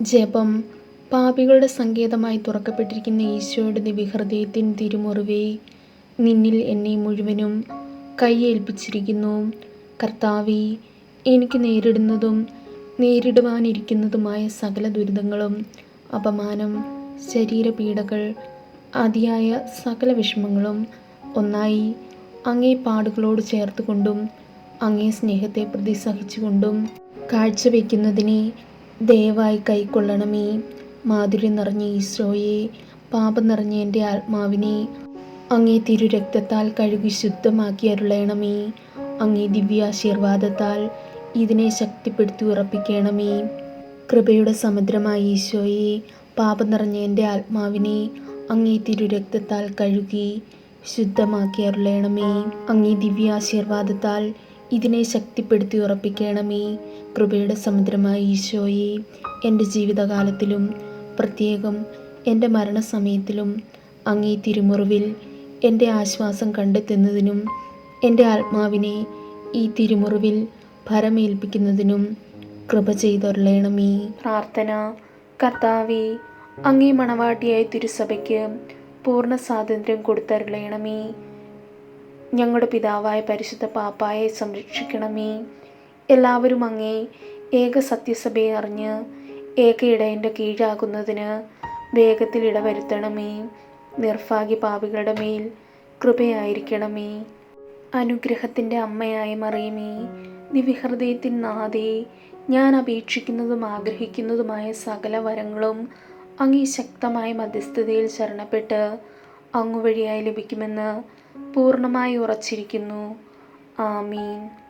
ജപം പാപികളുടെ സങ്കേതമായി തുറക്കപ്പെട്ടിരിക്കുന്ന ഈശോയുടെ ദിവ്യഹൃദയത്തിൻ തിരുമുറിവേ നിന്നിൽ എന്നെ മുഴുവനും കൈയേൽപ്പിച്ചിരിക്കുന്നു. കർത്താവി എനിക്ക് നേരിടുന്നതും നേരിടുവാനിരിക്കുന്നതുമായ സകല ദുരിതങ്ങളും അപമാനം ശരീരപീഡകൾ അതിയായ സകല വിഷമങ്ങളും ഒന്നായി അങ്ങേ പാടുകളോട് ചേർത്തുകൊണ്ടും അങ്ങേ സ്നേഹത്തെ പ്രതിസഹിച്ചുകൊണ്ടും കാഴ്ചവെക്കുന്നതിനെ ദയവായി കൈക്കൊള്ളണമേ. മാധുര്യം നിറഞ്ഞ ഈശോയെ പാപം നിറഞ്ഞ എന്റെ ആത്മാവിനെ അങ്ങേ തിരു രക്തത്താൽ കഴുകി ശുദ്ധമാക്കി അരുളയണമേ അങ്ങേ ദിവ്യാശീർവാദത്താൽ ഇതിനെ ശക്തിപ്പെടുത്തി ഉറപ്പിക്കണമേ. കൃപയുടെ സമുദ്രമായ ഈശോയെ പാപം നിറഞ്ഞ എന്റെ ആത്മാവിനെ അങ്ങേ തിരു രക്തത്താൽ കഴുകി ശുദ്ധമാക്കി അരുളയണമേ അങ്ങേ ദിവ്യാശീർവാദത്താൽ ഇതിനെ ശക്തിപ്പെടുത്തി ഉറപ്പിക്കണമേ. കൃപയുടെ സമുദ്രമായ ഈശോയെ എന്റെ ജീവിതകാലത്തിലും പ്രത്യേകം എന്റെ മരണസമയത്തിലും അങ്ങേ തിരുമുറിവിൽ എന്റെ ആശ്വാസം കണ്ടെത്തുന്നതിനും എന്റെ ആത്മാവിനെ ഈ തിരുമുറിവിൽ ഭരമേൽപ്പിക്കുന്നതിനും കൃപ ചെയ്തൊരളയണമേ പ്രാർത്ഥന. കർത്താവെ അങ്ങേ മണവാട്ടിയായ തിരുസഭയ്ക്ക് പൂർണ സ്വാതന്ത്ര്യം കൊടുത്തരുളയണമേ ഞങ്ങളുടെ പിതാവായ പരിശുദ്ധ പാപ്പായെ സംരക്ഷിക്കണമേ. എല്ലാവരും അങ്ങേ ഏക സത്യസഭയെ അറിഞ്ഞ് ഏക ഇടയന്റെ കീഴാകുന്നതിന് വേഗത്തിൽ ഇടവരുത്തണമേ. നിർഭാഗ്യ പാപികളുടെ മേൽ കൃപയായിരിക്കണമേ. അനുഗ്രഹത്തിന്റെ അമ്മയായ മറിയമേ. ദിവ്യഹൃദയത്തിൻ നാദേ ഞാൻ അപേക്ഷിക്കുന്നതും ആഗ്രഹിക്കുന്നതുമായ സകല വരങ്ങളും അങ്ങേ ശക്തമായ മധ്യസ്ഥതയിൽ ശരണപ്പെട്ട് അങ്ങുവഴിയായി ലഭിക്കുമെന്ന് പൂർണമായി ഉറച്ചിരിക്കുന്നു. ആമീൻ.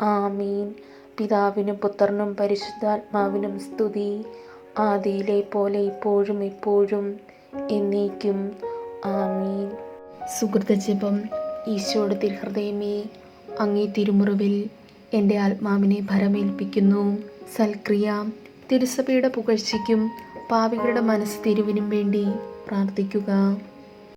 ആമീൻ. പിതാവിനും പുത്രനും പരിശുദ്ധാത്മാവിനും സ്തുതി. ആദിയിലെ പോലെ ഇപ്പോഴും ഇപ്പോഴും എന്നേക്കും. ആമീൻ. സുഹൃത ജപം ഈശോയുടെ തിരുഹൃദയമേ അങ്ങേ തിരുമുറിവിൽ എന്റെ ആത്മാവിനെ ഭരമേൽപ്പിക്കുന്നു. സൽക്രിയ തിരുസഭയുടെ പുകഴ്ചയ്ക്കും പാവികളുടെ മനസ്സ് തിരുവിനും വേണ്ടി പ്രാർത്ഥിക്കുക.